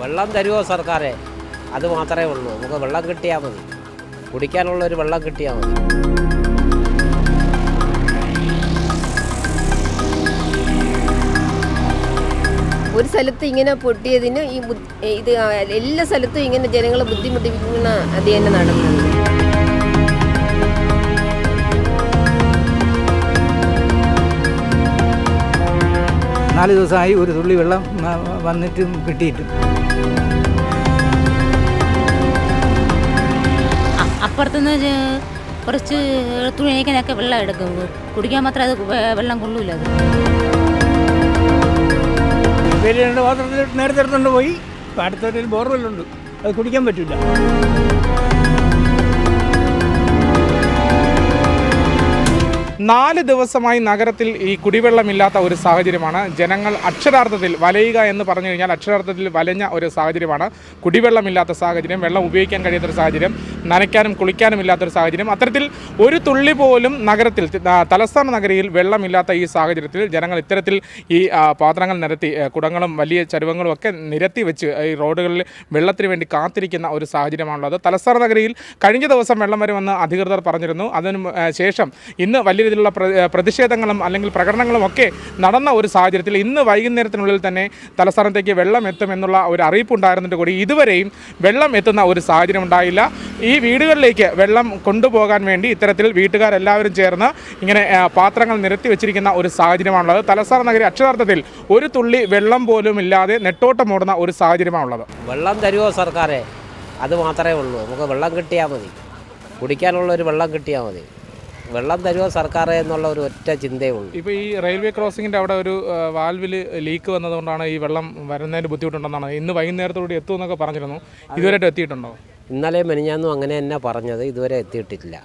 വെള്ളം തരുമോ സർക്കാരെ? അത് മാത്രമേ ഉള്ളൂ. നമുക്ക് വെള്ളം കിട്ടിയാൽ മതി. കുടിക്കാനുള്ള ഒരു വെള്ളം കിട്ടിയാൽ മതി. ഒരു സ്ഥലത്ത് ഇങ്ങനെ പൊട്ടിയതിന് ഈ ഇത് എല്ലാ സ്ഥലത്തും ഇങ്ങനെ ജനങ്ങളെ ബുദ്ധിമുട്ടിക്കുന്ന അത് തന്നെ നടന്നത്. നാല് ദിവസമായി ഒരു തുള്ളി വെള്ളം വന്നിട്ടും കിട്ടിയിട്ടും. അപ്പുറത്തുനിന്ന് കുറച്ച് തുണിയൊക്കെ വെള്ളം എടുക്കും. കുടിക്കാൻ മാത്രം അത് വെള്ളം കൊള്ളൂല അത്. രണ്ട് പാത്രത്തിൽ നേരത്തെ എടുത്തുകൊണ്ട് പോയി. അടുത്തൊരു ബോർവെല്ലുണ്ട്. അത് കുടിക്കാൻ പറ്റില്ല നാല് ദിവസമായി നഗരത്തിൽ ഈ കുടിവെള്ളമില്ലാത്ത ഒരു സാഹചര്യമാണ്. ജനങ്ങൾ അക്ഷരാർത്ഥത്തിൽ വലയുക എന്ന് പറഞ്ഞു കഴിഞ്ഞാൽ അക്ഷരാർത്ഥത്തിൽ വലഞ്ഞ ഒരു സാഹചര്യമാണ്. കുടിവെള്ളമില്ലാത്ത സാഹചര്യം വെള്ളം ഉപയോഗിക്കാൻ കഴിയാത്തൊരു സാഹചര്യം നനയ്ക്കാനും കുളിക്കാനും ഇല്ലാത്തൊരു സാഹചര്യം. അത്തരത്തിൽ ഒരു തുള്ളി പോലും നഗരത്തിൽ തലസ്ഥാന നഗരിയിൽ വെള്ളമില്ലാത്ത ഈ സാഹചര്യത്തിൽ ജനങ്ങൾ ഇത്തരത്തിൽ ഈ പാത്രങ്ങൾ നിരത്തി കുടങ്ങളും വലിയ ചരുവങ്ങളും ഒക്കെ നിരത്തി വെച്ച് ഈ റോഡുകളിൽ വെള്ളത്തിന് വേണ്ടി കാത്തിരിക്കുന്ന ഒരു സാഹചര്യമാണുള്ളത്. തലസ്ഥാന നഗരിയിൽ കഴിഞ്ഞ ദിവസം വെള്ളം വരുമെന്ന് അധികൃതർ പറഞ്ഞിരുന്നു. അതിന് ശേഷം ഇന്ന് വലിയ രീതിയിലുള്ള പ്രതിഷേധങ്ങളും അല്ലെങ്കിൽ പ്രകടനങ്ങളും ഒക്കെ നടന്ന ഒരു സാഹചര്യത്തിൽ ഇന്ന് വൈകുന്നേരത്തിനുള്ളിൽ തന്നെ തലസ്ഥാനത്തേക്ക് വെള്ളം എത്തുമെന്നുള്ള ഒരു അറിയിപ്പ് ഉണ്ടായിരുന്നിട്ട് കൂടി ഇതുവരെയും വെള്ളം എത്തുന്ന ഒരു സാഹചര്യം ഉണ്ടായില്ല. ഈ വീടുകളിലേക്ക് വെള്ളം കൊണ്ടുപോകാൻ വേണ്ടി ഇത്തരത്തിൽ വീട്ടുകാരെല്ലാവരും ചേർന്ന് ഇങ്ങനെ പാത്രങ്ങൾ നിരത്തി വെച്ചിരിക്കുന്ന ഒരു സാഹചര്യമാണുള്ളത്. തലസ്ഥാന നഗരി അക്ഷരാർത്ഥത്തിൽ ഒരു തുള്ളി വെള്ളം പോലും ഇല്ലാതെ നെട്ടോട്ടമോടുന്ന ഒരു സാഹചര്യമാണുള്ളത്. വെള്ളം തരുമോ സർക്കാരെ? അത് മാത്രമേ ഉള്ളൂ. നമുക്ക് വെള്ളം കിട്ടിയാൽ മതി. കുടിക്കാനുള്ള ഒരു വെള്ളം കിട്ടിയാൽ മതി. വെള്ളം തരുമോ സർക്കാർ എന്നുള്ള ഒരു ഒറ്റ ചിന്തയേ ഉള്ളൂ. ഇപ്പോൾ ഈ റെയിൽവേ ക്രോസിങ്ങിന്റെ അവിടെ ഒരു വാൽവിൽ ലീക്ക് വന്നതുകൊണ്ടാണ് ഈ വെള്ളം വരുന്നതിന് ബുദ്ധിമുട്ടുണ്ടെന്നാണ്. ഇന്ന് വൈകുന്നേരത്തോടെ എത്തുമെന്നൊക്കെ പറഞ്ഞിരുന്നു. ഇതുവരെയായിട്ട് എത്തിയിട്ടുണ്ടോ? ഇന്നലെ മെനിഞ്ഞാന്നും അങ്ങനെ തന്നെ പറഞ്ഞത് ഇതുവരെ എത്തിയിട്ടില്ല.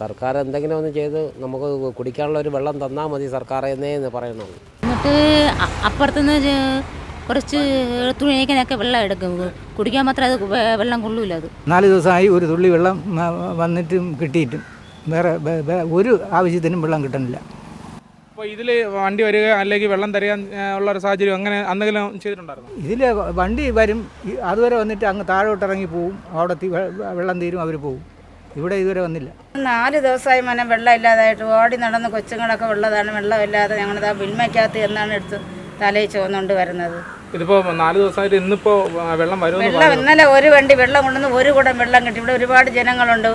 സർക്കാർ എന്തെങ്കിലും ഒന്ന് ചെയ്ത് നമുക്ക് കുടിക്കാനുള്ള ഒരു വെള്ളം തന്നാൽ മതി സർക്കാർ എന്നേ എന്ന് പറയണുള്ളൂ എന്നിട്ട് അപ്പുറത്തുനിന്ന് കുറച്ച് തുണിയൊക്കെ വെള്ളം എടുക്കും. കുടിക്കാൻ മാത്രമേ അത് വെള്ളം കൊള്ളൂല അത്. നാല് ദിവസമായി ഒരു തുള്ളി വെള്ളം വന്നിട്ടും കിട്ടിയിട്ടും. വേറെ ഒരു ആവശ്യത്തിനും വെള്ളം കിട്ടുന്നില്ല. അപ്പോൾ ഇതിൽ വണ്ടി വരിക അല്ലെങ്കിൽ വെള്ളം തരാൻ ഉള്ള ഒരു സാഹചര്യം അങ്ങനെ എന്തെങ്കിലും ചെയ്തിട്ടുണ്ടായിരുന്നു? ഇതിൽ വണ്ടി വരും അതുവരെ വന്നിട്ട് അങ്ങ് താഴോട്ട് ഇറങ്ങി പോവും. അവിടെ വെള്ളം തീരും അവർ പോവും. ഇവിടെ ഇതുവരെ വന്നില്ല. നാല് ദിവസമായി മനം വെള്ളം ഇല്ലാതായിട്ട് ഓടി നടന്ന് കൊച്ചുങ്ങളൊക്കെ ഉള്ളതാണ്. വെള്ളമില്ലാതെ ഞങ്ങളത് ആ വിൽമയ്ക്കകത്ത് എന്നാണ് എടുത്ത് തലയിൽ ചുവന്നുകൊണ്ട് വരുന്നത്. ഇതിപ്പോ നാല് ദിവസമായിട്ട് ഇന്നിപ്പോ വെള്ളം വരും വെള്ളം ഇന്നലെ ഒരു വണ്ടി വെള്ളം കൊണ്ടുവന്ന് ഒരു കുടം വെള്ളം കിട്ടി. ഇവിടെ ഒരുപാട് ജനങ്ങളുണ്ട്.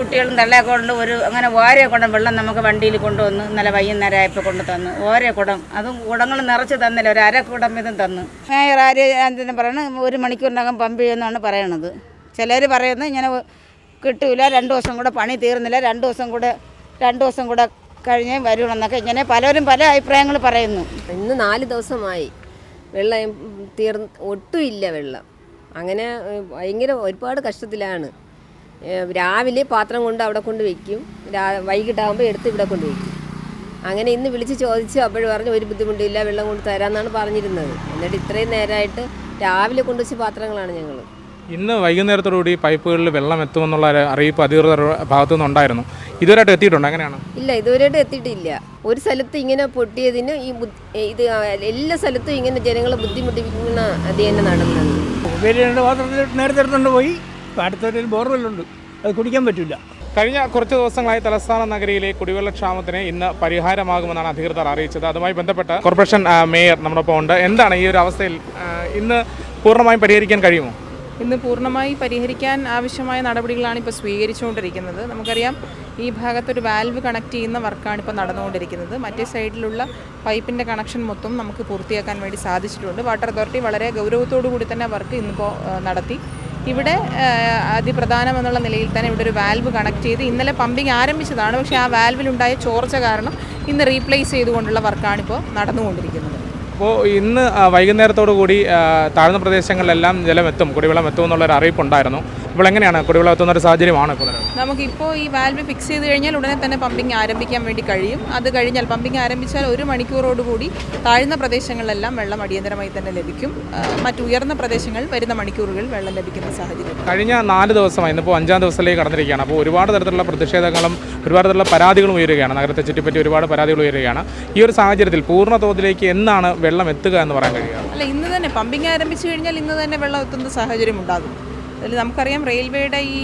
കുട്ടികളും തള്ളയെ കൊണ്ട് ഒരു അങ്ങനെ ഓരോ കുടം വെള്ളം നമുക്ക് വണ്ടിയിൽ കൊണ്ടുവന്ന് ഇന്നലെ വൈകുന്നേരം ആയപ്പോൾ കൊണ്ട് തന്നു. ഓരോ കുടം. അതും കുടങ്ങൾ നിറച്ച് തന്നില്ല. ഒരു അര കുടം വീതം തന്നു. മേയർ ആര് എന്തിനാ പറയണത് ഒരു മണിക്കൂറിനകം പമ്പ് ചെയ്യുമെന്നാണ് പറയണത്. ചിലർ പറയുന്നത് ഇങ്ങനെ കിട്ടൂല രണ്ട് ദിവസം കൂടെ പണി തീർന്നില്ല രണ്ട് ദിവസം കൂടെ രണ്ട് ദിവസം കൂടെ കഴിഞ്ഞേ വരുള്ളൂ ഇങ്ങനെ പലരും പല അഭിപ്രായങ്ങൾ പറയുന്നു. ഇന്ന് നാല് ദിവസമായി വെള്ളം തീർ ഒട്ടുമില്ല വെള്ളം. അങ്ങനെ ഭയങ്കര ഒരുപാട് കഷ്ടത്തിലാണ്. രാവിലെ പാത്രം കൊണ്ട് അവിടെ കൊണ്ട് വയ്ക്കും രാ വൈകിട്ടാകുമ്പോൾ എടുത്ത് ഇവിടെ കൊണ്ട് വയ്ക്കും അങ്ങനെ ഇന്ന് വിളിച്ച് ചോദിച്ചു അപ്പോൾ പറഞ്ഞു ഒരു ബുദ്ധിമുട്ടില്ല വെള്ളം കൊണ്ട് തരാമെന്നാണ് പറഞ്ഞിരുന്നത്. എന്നിട്ട് ഇത്രയും നേരമായിട്ട് രാവിലെ കൊണ്ടുവച്ച പാത്രങ്ങളാണ് ഞങ്ങൾ ഇന്ന് വൈകുന്നേരത്തോടുകൂടി പൈപ്പുകളിൽ വെള്ളം എത്തുമെന്നുള്ള അറിയിപ്പ് അധികൃതർ ഭാഗത്തു നിന്നുണ്ടായിരുന്നു. ഇതുവരെയായിട്ട് എത്തിയിട്ടുണ്ട്? അങ്ങനെയാണ് ഇല്ല ഇതുവരെയായിട്ട് എത്തിയിട്ടില്ല. ഒരു സ്ഥലത്ത് ഇങ്ങനെ പൊട്ടിയതിന് ഈ ഇത് എല്ലാ സ്ഥലത്തും ഇങ്ങനെ ജനങ്ങളെ ബുദ്ധിമുട്ടിക്കുന്ന അത് തന്നെ നടന്നത്. നേരത്തെ എടുത്തുകൊണ്ട് പോയി. അടുത്തൊരു ബോർവെല്ലുണ്ട് അത് കുടിക്കാൻ പറ്റില്ല. കഴിഞ്ഞ കുറച്ച് ദിവസങ്ങളായി തലസ്ഥാന നഗരിയിലെ കുടിവെള്ളക്ഷാമത്തിന് ഇന്ന് പരിഹാരമാകുമെന്നാണ് അധികൃതർ അറിയിച്ചത്. അതുമായി ബന്ധപ്പെട്ട് കോർപ്പറേഷൻ മേയർ നമ്മോടൊപ്പം ഉണ്ട്. എന്താണ് ഈ ഒരു അവസ്ഥയിൽ ഇന്ന് പൂർണമായും പരിഹരിക്കാൻ കഴിയുമോ? ഇന്ന് പൂർണമായി പരിഹരിക്കാൻ ആവശ്യമായ നടപടികളാണ് ഇപ്പോൾ സ്വീകരിച്ചുകൊണ്ടിരിക്കുന്നത്. നമുക്കറിയാം ഈ ഭാഗത്തൊരു വാൽവ് കണക്ട് ചെയ്യുന്ന വർക്കാണ് ഇപ്പോൾ നടന്നുകൊണ്ടിരിക്കുന്നത്. മറ്റേ സൈഡിലുള്ള പൈപ്പിന്റെ കണക്ഷൻ മൊത്തം നമുക്ക് പൂർത്തിയാക്കാൻ വേണ്ടി സാധിച്ചിട്ടുണ്ട്. വാട്ടർ അതോറിറ്റി വളരെ ഗൗരവത്തോടു കൂടി തന്നെ വർക്ക് ഇന്നിപ്പോൾ നടത്തി. ഇവിടെ അതിപ്രധാനം എന്നുള്ള നിലയിൽ തന്നെ ഇവിടെ ഒരു വാൽവ് കണക്ട് ചെയ്ത് ഇന്നലെ പമ്പിങ് ആരംഭിച്ചതാണ്. പക്ഷേ ആ വാൽവിലുണ്ടായ ചോർച്ച കാരണം ഇന്ന് റീപ്ലേസ് ചെയ്തുകൊണ്ടുള്ള വർക്കാണ് ഇപ്പോൾ നടന്നുകൊണ്ടിരിക്കുന്നത്. അപ്പോൾ ഇന്ന് വൈകുന്നേരത്തോടു കൂടി താഴ്ന്ന പ്രദേശങ്ങളിലെല്ലാം ജലമെത്തും കുടിവെള്ളം എത്തും എന്നുള്ളൊരു അറിയിപ്പുണ്ടായിരുന്നു. അപ്പോൾ എങ്ങനെയാണ് കുടിവെള്ളം എത്തുന്ന ഒരു സാഹചര്യമാണ് ഇപ്പോൾ? നമുക്കിപ്പോൾ ഈ വാൽവ് ഫിക്സ് ചെയ്ത് കഴിഞ്ഞാൽ ഉടനെ തന്നെ പമ്പിംഗ് ആരംഭിക്കാൻ വേണ്ടി കഴിയും. അത് കഴിഞ്ഞാൽ പമ്പിംഗ് ആരംഭിച്ചാൽ ഒരു മണിക്കൂറോടുകൂടി താഴ്ന്ന പ്രദേശങ്ങളിലെല്ലാം വെള്ളം അടിയന്തരമായി തന്നെ ലഭിക്കും. മറ്റു മറ്റ് ഉയർന്ന പ്രദേശങ്ങൾ വരുന്ന മണിക്കൂറുകൾ വെള്ളം ലഭിക്കുന്ന സാഹചര്യം. കഴിഞ്ഞ നാല് ദിവസമായി ഇന്നിപ്പോൾ അഞ്ചാം ദിവസത്തിലേക്ക് കടന്നിരിക്കുകയാണ്. അപ്പോൾ ഒരുപാട് തരത്തിലുള്ള പ്രതിഷേധങ്ങളും ഒരുപാട് തരത്തിലുള്ള പരാതികളും ഉയരുകയാണ്. നഗരത്തെ ചുറ്റിപ്പറ്റി ഒരുപാട് പരാതികൾ ഉയരുകയാണ്. ഈ ഒരു സാഹചര്യത്തിൽ പൂർണ തോതിലേക്ക് എന്നാണ് വെള്ളം എത്തുക എന്ന് പറയാൻ കഴിയുക? അല്ല ഇന്ന് തന്നെ പമ്പിംഗ് ആരംഭിച്ചു കഴിഞ്ഞാൽ ഇന്ന് തന്നെ വെള്ളം എത്തുന്ന സാഹചര്യം ഉണ്ടാകും. അതിൽ നമുക്കറിയാം റെയിൽവേയുടെ ഈ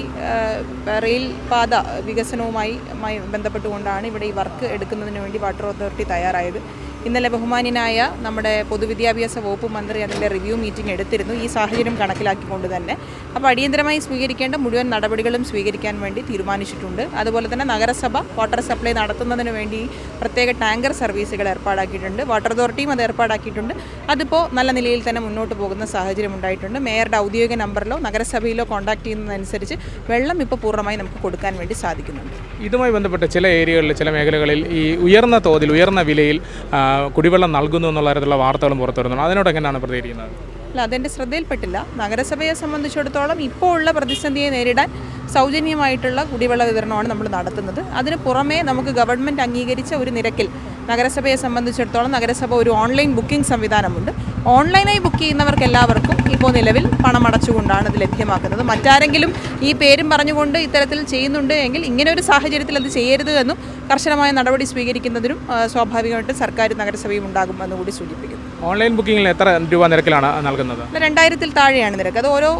റെയിൽ പാത വികസനവുമായി മായി ബന്ധപ്പെട്ടുകൊണ്ടാണ് ഇവിടെ ഈ വർക്ക് എടുക്കുന്നതിന് വേണ്ടി വാട്ടർ അതോറിറ്റി തയ്യാറായത്. ഇന്നലെ ബഹുമാന്യനായ നമ്മുടെ പൊതുവിദ്യാഭ്യാസ വകുപ്പ് മന്ത്രി അതിന്റെ റിവ്യൂ മീറ്റിംഗ് എടുത്തിരുന്നു. ഈ സാഹചര്യം കണക്കിലാക്കിക്കൊണ്ട് തന്നെ. അപ്പോൾ അടിയന്തരമായി സ്വീകരിക്കേണ്ട മുഴുവൻ നടപടികളും സ്വീകരിക്കാൻ വേണ്ടി തീരുമാനിച്ചിട്ടുണ്ട്. അതുപോലെ തന്നെ നഗരസഭ വാട്ടർ സപ്ലൈ നടത്തുന്നതിന് വേണ്ടി പ്രത്യേക ടാങ്കർ സർവീസുകൾ ഏർപ്പാടാക്കിയിട്ടുണ്ട്. വാട്ടർ അതോറിറ്റിയും അത് ഏർപ്പാടാക്കിയിട്ടുണ്ട്. അതിപ്പോൾ നല്ല നിലയിൽ തന്നെ മുന്നോട്ട് പോകുന്ന സാഹചര്യം ഉണ്ടായിട്ടുണ്ട്. മേയറുടെ ഔദ്യോഗിക നമ്പറിലോ നഗരസഭയിലോ കോൺടാക്ട് ചെയ്യുന്നതനുസരിച്ച് വെള്ളം ഇപ്പോൾ പൂർണമായി നമുക്ക് കൊടുക്കാൻ വേണ്ടി സാധിക്കുന്നുണ്ട്. ഇതുമായി ബന്ധപ്പെട്ട് ചില ഏരിയകളിൽ ചില മേഖലകളിൽ ഈ ഉയർന്ന തോതിൽ ഉയർന്ന വിലയിൽ കുടിവെള്ളം നൽകുന്നു എന്നുള്ള തരത്തിലുള്ള വാർത്തകളും പുറത്തു വരുന്നുണ്ട്. അതിനോട് എങ്ങനെയാണ് പ്രതികരിക്കുന്നത്? അല്ല അതെന്റെ ശ്രദ്ധയിൽപ്പെട്ടില്ല. നഗരസഭയെ സംബന്ധിച്ചിടത്തോളം ഇപ്പോൾ ഉള്ള പ്രതിസന്ധിയെ നേരിടാൻ സൗജന്യമായിട്ടുള്ള കുടിവെള്ള വിതരണമാണ് നമ്മൾ നടത്തുന്നത്. അതിന് പുറമേ നമുക്ക് ഗവൺമെന്റ് അംഗീകരിച്ച ഒരു നിരക്കിൽ നഗരസഭയെ സംബന്ധിച്ചിടത്തോളം നഗരസഭ ഒരു ഓൺലൈൻ ബുക്കിംഗ് സംവിധാനമുണ്ട്. ഓൺലൈനായി ബുക്ക് ചെയ്യുന്നവർക്ക് എല്ലാവർക്കും ഇപ്പോൾ നിലവിൽ പണം അടച്ചുകൊണ്ടാണ് ഇത് ലഭ്യമാക്കുന്നത്. മറ്റാരെങ്കിലും ഈ പേരും പറഞ്ഞുകൊണ്ട് ഇത്തരത്തിൽ ചെയ്യുന്നുണ്ട് എങ്കിൽ ഇങ്ങനെ ഒരു സാഹചര്യത്തിൽ അത് ചെയ്യരുത് എന്നും കർശനമായ നടപടി സ്വീകരിക്കുന്നതിനും സ്വാഭാവികമായിട്ട് സർക്കാർ നഗരസഭയും ഉണ്ടാകുമെന്ന് കൂടി സൂചിപ്പിക്കുന്നു. ഓൺലൈൻ ബുക്കിംഗിൽ എത്ര രൂപ നിരക്കിലാണ് നൽകുന്നത്? രണ്ടായിരത്തിൽ താഴെയാണ് നിരക്ക്. അത് ഓരോ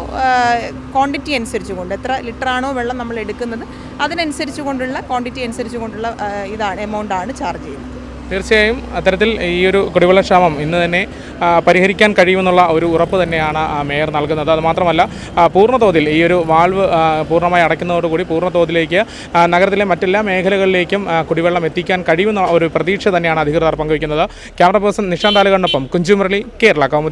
ക്വാണ്ടിറ്റി അനുസരിച്ച് കൊണ്ട് എത്ര ലിറ്ററാണോ വെള്ളം നമ്മൾ എടുക്കുന്നത് അതിനനുസരിച്ച് കൊണ്ടുള്ള ക്വാണ്ടിറ്റി അനുസരിച്ച് കൊണ്ടുള്ള ഇതാണ് എമൗണ്ടാണ് ചാർജ് ചെയ്യുന്നത്. തീർച്ചയായും അത്തരത്തിൽ ഈ ഒരു കുടിവെള്ളക്ഷാമം ഇന്ന് തന്നെ പരിഹരിക്കാൻ കഴിയുമെന്നുള്ള ഒരു ഉറപ്പ് തന്നെയാണ് മേയർ നൽകുന്നത്. അതുമാത്രമല്ല പൂർണതോതിൽ ഈ ഒരു വാൾവ് പൂർണമായി അടയ്ക്കുന്നതോടുകൂടി പൂർണതോതിലേക്ക് നഗരത്തിലെ മറ്റെല്ലാ മേഖലകളിലേക്കും കുടിവെള്ളം എത്തിക്കാൻ കഴിയുമെന്ന ഒരു പ്രതീക്ഷ തന്നെയാണ് അധികൃതർ പങ്കുവയ്ക്കുന്നത്. ക്യാമറ പേഴ്സൺ നിഷാന്ത് ആലുകണ്ണൊപ്പം കുഞ്ചുമുരളി കേരള കൗമുദി.